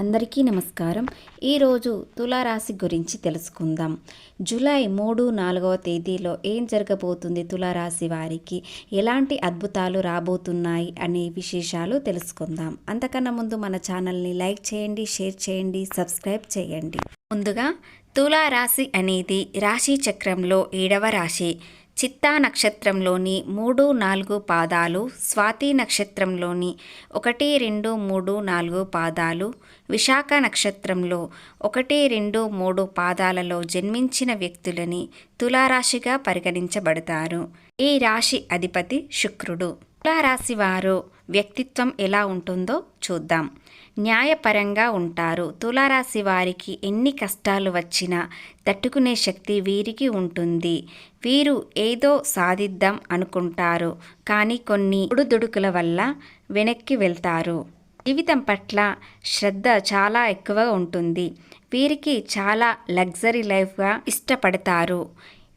అందరికీ నమస్కారం. ఈరోజు తులారాశి గురించి తెలుసుకుందాం. జూలై మూడు నాలుగవ తేదీలో ఏం జరగబోతుంది తులారాశి వారికి? ఎలాంటి అద్భుతాలు రాబోతున్నాయి అనే విశేషాలు తెలుసుకుందాం. అంతకన్నా ముందు మన ఛానల్ని లైక్ చేయండి షేర్ చేయండి సబ్స్క్రైబ్ చేయండి. ముందుగా తులారాశి అనేది రాశి చక్రంలో ఏడవ రాశి. చిత్తా నక్షత్రంలోని మూడు నాలుగు పాదాలు స్వాతి నక్షత్రంలోని ఒకటి రెండు మూడు నాలుగు పాదాలు విశాఖ నక్షత్రంలో ఒకటి రెండు మూడు పాదాలలో జన్మించిన వ్యక్తులని తులారాశిగా పరిగణించబడతారు. ఈ రాశి అధిపతి శుక్రుడు. తులారాశి వారు వ్యక్తిత్వం ఎలా ఉంటుందో చూద్దాం. న్యాయపరంగా ఉంటారు. తులారాశి వారికి ఎన్ని కష్టాలు వచ్చినా తట్టుకునే శక్తి వీరికి ఉంటుంది. వీరు ఏదో సాధిద్దాం అనుకుంటారు. కానీ కొన్ని ఉడుదుడుకుల వల్ల వెనక్కి వెళ్తారు. జీవితం పట్ల శ్రద్ధ చాలా ఎక్కువ ఉంటుంది. వీరికి చాలా లగ్జరీ లైఫ్గా ఇష్టపడతారు.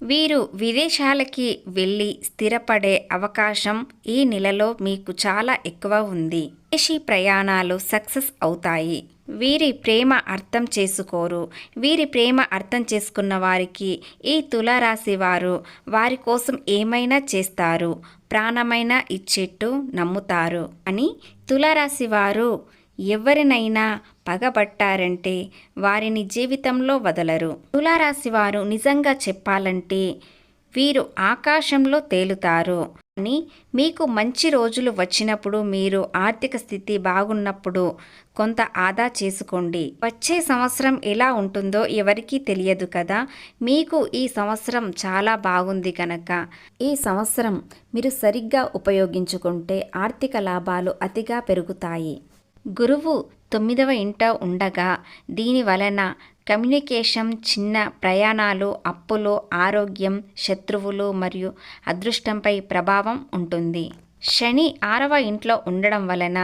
వీరు విదేశాలకి వెళ్ళి స్థిరపడే అవకాశం ఈ నెలలో మీకు చాలా ఎక్కువ ఉంది. విదేశీ ప్రయాణాలు సక్సెస్ అవుతాయి. వీరి ప్రేమ అర్థం చేసుకోరు. వీరి ప్రేమ అర్థం చేసుకున్న వారికి ఈ తులారాశి వారు వారి కోసం ఏమైనా చేస్తారు? ప్రాణమైనా ఇచ్చేట్టు నమ్ముతారు అని తులారాశి వారు ఎవరినైనా పగబట్టారంటే వారిని జీవితంలో వదలరు. తులారాశి వారు నిజంగా చెప్పాలంటే వీరు ఆకాశంలో తేలుతారు. అని మీకు మంచి రోజులు వచ్చినప్పుడు మీరు ఆర్థిక స్థితి బాగున్నప్పుడు కొంత ఆదా చేసుకోండి. వచ్చే సంవత్సరం ఎలా ఉంటుందో ఎవరికీ తెలియదు కదా? మీకు ఈ సంవత్సరం చాలా బాగుంది కనుక ఈ సంవత్సరం మీరు సరిగ్గా ఉపయోగించుకుంటే ఆర్థిక లాభాలు అతిగా పెరుగుతాయి. గురువు తొమ్మిదవ ఇంట ఉండగా దీని వలన కమ్యూనికేషన్ చిన్న ప్రయాణాలు అప్పులు ఆరోగ్యం శత్రువులు మరియు అదృష్టంపై ప్రభావం ఉంటుంది. శని ఆరవ ఇంట్లో ఉండడం వలన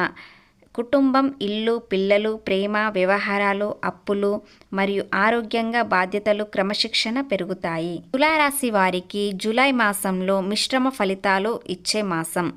కుటుంబం ఇల్లు పిల్లలు ప్రేమ వ్యవహారాలు అప్పులు మరియు ఆరోగ్యంగా బాధ్యతలు క్రమశిక్షణ పెరుగుతాయి. తులారాశి వారికి జూలై మాసంలో మిశ్రమ ఫలితాలు ఇచ్చే మాసం.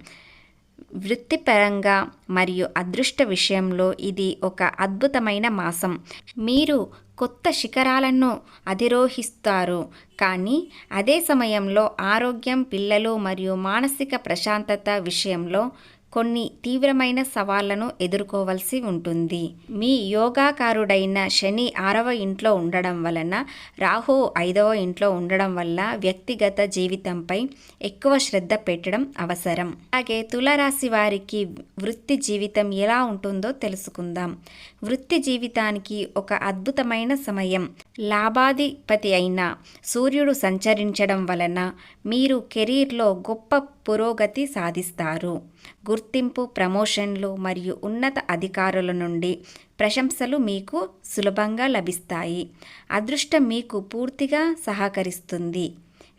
వృత్తిపరంగా మరియు అదృష్ట విషయంలో ఇది ఒక అద్భుతమైన మాసం. మీరు కొత్త శిఖరాలను అధిరోహిస్తారు. కానీ అదే సమయంలో ఆరోగ్యం పిల్లలు మరియు మానసిక ప్రశాంతత విషయంలో కొన్ని తీవ్రమైన సవాళ్ళను ఎదుర్కోవలసి ఉంటుంది. మీ యోగాకారుడైన శని ఆరవ ఇంట్లో ఉండడం వలన రాహు ఐదవ ఇంట్లో ఉండడం వల్ల వ్యక్తిగత జీవితంపై ఎక్కువ శ్రద్ధ పెట్టడం అవసరం. అలాగే తులరాశి వారికి వృత్తి జీవితం ఎలా ఉంటుందో తెలుసుకుందాం. వృత్తి జీవితానికి ఒక అద్భుతమైన సమయం. లాభాధిపతి అయిన సూర్యుడు సంచరించడం వలన మీరు కెరీర్లో గొప్ప పురోగతి సాధిస్తారు. గుర్తింపు ప్రమోషన్లు మరియు ఉన్నత అధికారుల నుండి ప్రశంసలు మీకు సులభంగా లభిస్తాయి. అదృష్టం మీకు పూర్తిగా సహకరిస్తుంది.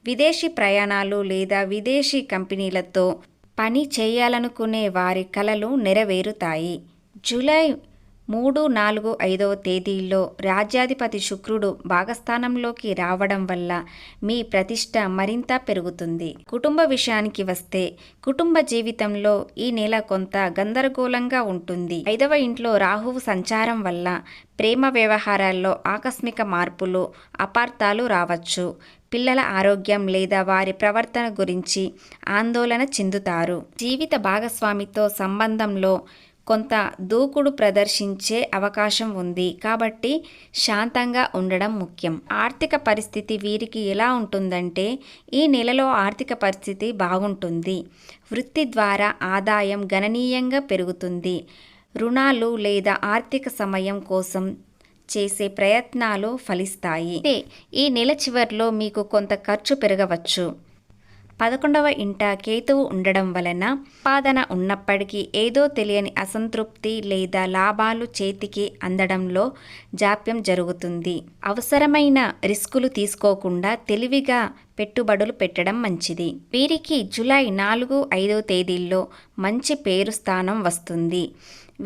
విదేశీ ప్రయాణాలు లేదా విదేశీ కంపెనీలతో పని చేయాలనుకునే వారి కలలు నెరవేరుతాయి. జూలై మూడు నాలుగు ఐదవ తేదీల్లో రాజ్యాధిపతి శుక్రుడు భాగస్థానంలోకి రావడం వల్ల మీ ప్రతిష్ట మరింత పెరుగుతుంది. కుటుంబ విషయానికి వస్తే కుటుంబ జీవితంలో ఈ నెల కొంత గందరగోళంగా ఉంటుంది. ఐదవ ఇంట్లో రాహువు సంచారం వల్ల ప్రేమ వ్యవహారాల్లో ఆకస్మిక మార్పులు అపార్థాలు రావచ్చు. పిల్లల ఆరోగ్యం లేదా వారి ప్రవర్తన గురించి ఆందోళన చెందుతారు. జీవిత భాగస్వామితో సంబంధంలో కొంత దూకుడు ప్రదర్శించే అవకాశం ఉంది. కాబట్టి శాంతంగా ఉండడం ముఖ్యం. ఆర్థిక పరిస్థితి వీరికి ఎలా ఉంటుందంటే ఈ నెలలో ఆర్థిక పరిస్థితి బాగుంటుంది. వృత్తి ద్వారా ఆదాయం గణనీయంగా పెరుగుతుంది. రుణాలు లేదా ఆర్థిక సమయం కోసం చేసే ప్రయత్నాలు ఫలిస్తాయి. ఈ నెల చివరిలో మీకు కొంత ఖర్చు పెరగవచ్చు. పదకొండవ ఇంట కేతువు ఉండడం వలన ఉత్పాదన ఉన్నప్పటికీ ఏదో తెలియని అసంతృప్తి లేదా లాభాలు చేతికి అందడంలో జాప్యం జరుగుతుంది. అవసరమైన రిస్కులు తీసుకోకుండా తెలివిగా పెట్టుబడులు పెట్టడం మంచిది. వీరికి జూలై నాలుగు ఐదో తేదీల్లో మంచి పేరు స్థానం వస్తుంది.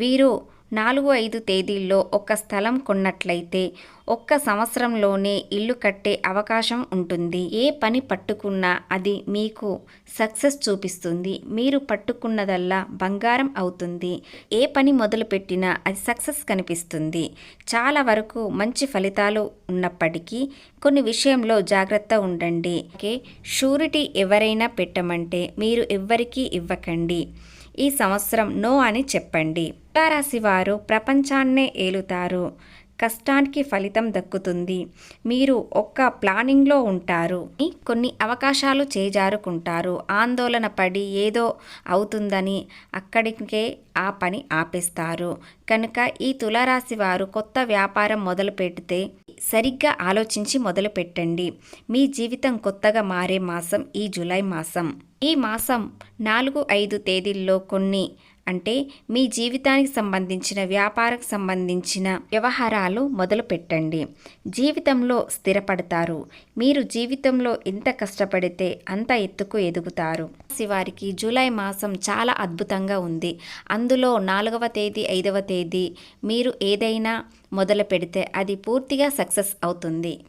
వీరు నాలుగు ఐదు తేదీల్లో ఒక స్థలం కొన్నట్లయితే ఒక్క సంవత్సరంలోనే ఇల్లు కట్టే అవకాశం ఉంటుంది. ఏ పని పట్టుకున్నా అది మీకు సక్సెస్ చూపిస్తుంది. మీరు పట్టుకున్నదల్లా బంగారం అవుతుంది. ఏ పని మొదలుపెట్టినా అది సక్సెస్ కనిపిస్తుంది. చాలా వరకు మంచి ఫలితాలు ఉన్నప్పటికీ కొన్ని విషయంలో జాగ్రత్త ఉండండి. ఓకే? షూరిటీ ఎవరైనా పెట్టమంటే మీరు ఎవ్వరికీ ఇవ్వకండి. ఈ సంవత్సరం నో అని చెప్పండి. తులారాశి వారు ప్రపంచాన్నే ఏలుతారు. కష్టానికి ఫలితం దక్కుతుంది. మీరు ఒక్క ప్లానింగ్లో ఉంటారు. కొన్ని అవకాశాలు చేజారుకుంటారు. ఆందోళన పడి ఏదో అవుతుందని అక్కడికే ఆ పని ఆపేస్తారు. కనుక ఈ తులారాశి వారు కొత్త వ్యాపారం మొదలు పెడితే సరిగ్గా ఆలోచించి మొదలు పెట్టండి మీ జీవితం కొత్తగా మారే మాసం ఈ జూలై మాసం. ఈ మాసం నాలుగు ఐదు తేదీల్లో కొన్ని అంటే మీ జీవితానికి సంబంధించిన వ్యాపారకు సంబంధించిన వ్యవహారాలు మొదలు పెట్టండి జీవితంలో స్థిరపడతారు. మీరు జీవితంలో ఎంత కష్టపడితే అంత ఎత్తుకు ఎదుగుతారు. వారికి జూలై మాసం చాలా అద్భుతంగా ఉంది. అందులో నాలుగవ తేదీ ఐదవ తేదీ మీరు ఏదైనా మొదలు పెడితే అది పూర్తిగా సక్సెస్ అవుతుంది.